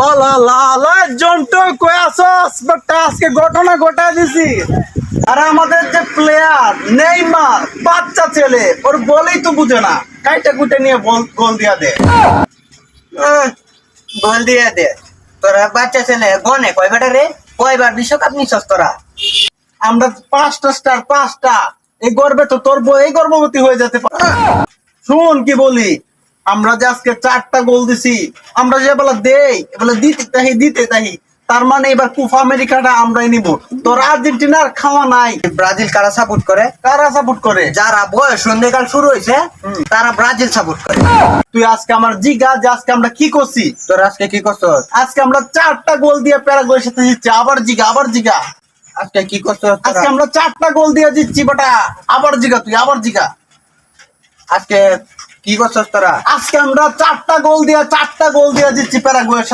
লা লা লা লা জন্টু কই আসস বাট আজকে ঘটনা ঘটায় দিছি। আর আমাদের যে প্লেয়ার নেইমার বাচ্চা ছেলে ওর বলেই তো বুঝে না। কাইটা কুটে নিয়ে গোল দিয়া দে। বল দিয়ে দে। তোরা বাচ্চা ছেলে গনে কয়বার রে? কয়বার বিশ্বকাপ নিছস তোরা? আমরা পাঁচটা স্টার পাঁচটা। এই গর্বে তো তোর এই গর্ভবতী হয়ে যেতে পারে। শুন কি বলি আমরা যে আজকে চারটা গোল দিছি আমরা যে বলে দেই বলে দিতে তাহি দিতে তাহি। তার মানে এবার কুফা আমেরিকাটা আমরাই নিব। তোর আর্জেন্টিনার খাওয়া নাই। ব্রাজিল কারা সাপোর্ট করে? কারা সাপোর্ট করে? যারা বয়স সন্ধ্যেকাল শুরু হয়েছে তারা ব্রাজিল সাপোর্ট করে। তুই আজকে আমার জিগা যে আজকে আমরা কি করছি? তোরা আজকে কি করছস আজকে আমরা চারটা গোল দিয়ে প্যারাগুয়ের সাথে জিতছি। আবার জিগা আবার জিগা। আজকে কি করছস আজকে আমরা চারটা গোল দিয়ে জিতছি বেটা। আবার জিগা তুই আবার জিগা। আজকে কি করছস তোরা? আজকে আমরা চারটা গোল দিয়ে চারটা গোল দিয়ে দিচ্ছি প্যারাগুয়ের সাথে।